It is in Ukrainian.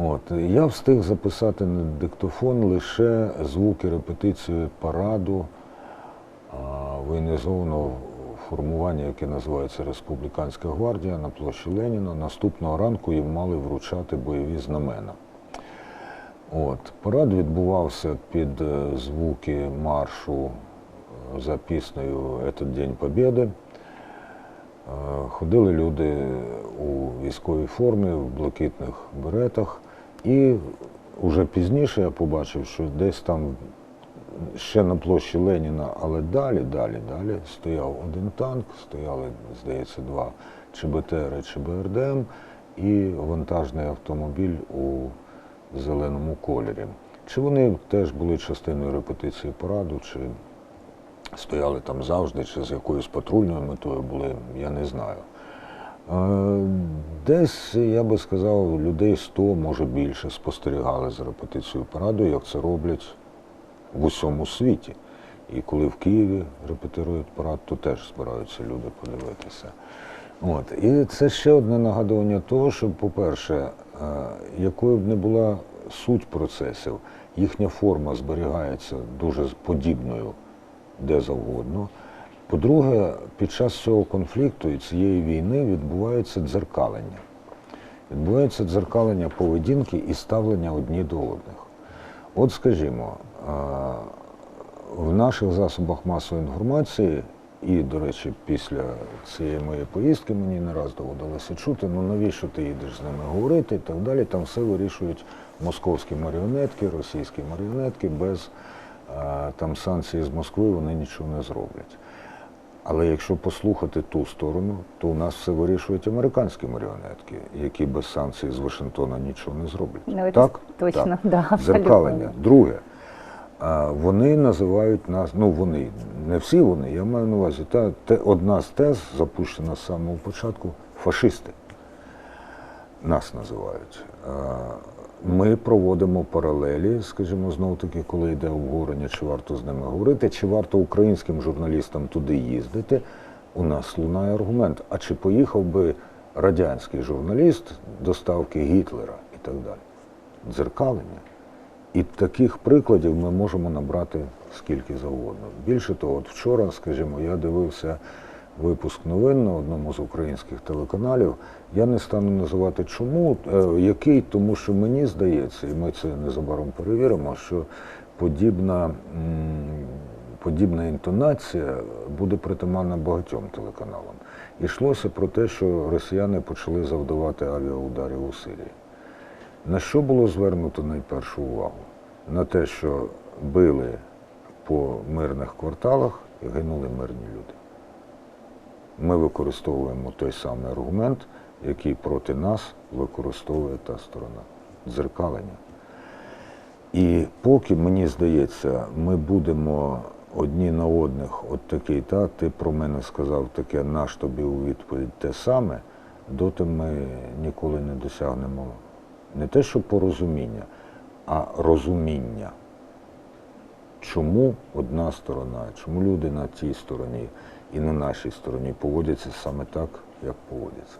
От, я встиг записати на диктофон лише звуки репетиції параду воєнізованого формування, яке називається Республіканська гвардія на площі Леніна. Наступного ранку їм мали вручати бойові знамена. От, парад відбувався під е, звуки маршу е, за піснею «Этот День Побєди». Е, Ходили люди у військовій формі, в блакитних беретах. І вже пізніше я побачив, що десь там ще на площі Леніна, але далі, далі, далі стояв один танк, стояли, здається, два ЧБТР, ЧБРДМ і вантажний автомобіль у зеленому кольорі. Чи вони теж були частиною репетиції параду, чи стояли там завжди, чи з якоюсь патрульною метою були, я не знаю. Десь, я би сказав, людей 100, може більше, спостерігали за репетицією параду, як це роблять в усьому світі. І коли в Києві репетирують парад, то теж збираються люди подивитися. От. І це ще одне нагадування того, що, по-перше, е, якою б не була суть процесів, їхня форма зберігається дуже подібною де завгодно. По-друге, під час цього конфлікту і цієї війни відбувається дзеркалення. Відбувається дзеркалення поведінки і ставлення одні до одних. От скажімо, в наших засобах масової інформації, і, до речі, після цієї моєї поїздки мені не раз доводилося чути, ну навіщо ти їдеш з ними говорити і так далі. Там все вирішують московські маріонетки, російські маріонетки, без там санкцій з Москви вони нічого не зроблять. Але якщо послухати ту сторону, то у нас все вирішують американські маріонетки, які без санкцій з Вашингтона нічого не зроблять. Ну, так? точно, так. да, абсолютно. Дзеркалення. Друге, вони називають нас, ну вони, не всі вони, я маю на увазі, та, те, одна з тез, запущена з самого початку, фашисти нас називають. Ми проводимо паралелі, скажімо, знову таки, коли йде обговорення, чи варто з ними говорити, чи варто українським журналістам туди їздити. У нас лунає аргумент. А чи поїхав би радянський журналіст до ставки Гітлера і так далі? Дзеркалення. І таких прикладів ми можемо набрати скільки завгодно. Більше того, от вчора, скажімо, я дивився випуск новин на одному з українських телеканалів. Я не стану називати чому, е, який, тому що мені здається, і ми це незабаром перевіримо, що подібна, подібна інтонація буде притаманна багатьом телеканалам. Ішлося про те, що росіяни почали завдавати авіаударів у Сирії. На що було звернуто найпершу увагу? На те, що били по мирних кварталах і гинули мирні люди. Ми використовуємо той самий аргумент, який проти нас використовує та сторона дзеркалення. І поки, мені здається, ми будемо одні на одних, от такий, та ти про мене сказав таке, наш тобі у відповідь те саме, доти ми ніколи не досягнемо не те, що порозуміння, а розуміння. Чому одна сторона, чому люди на тій стороні і на нашій стороні поводяться саме так, як поводяться.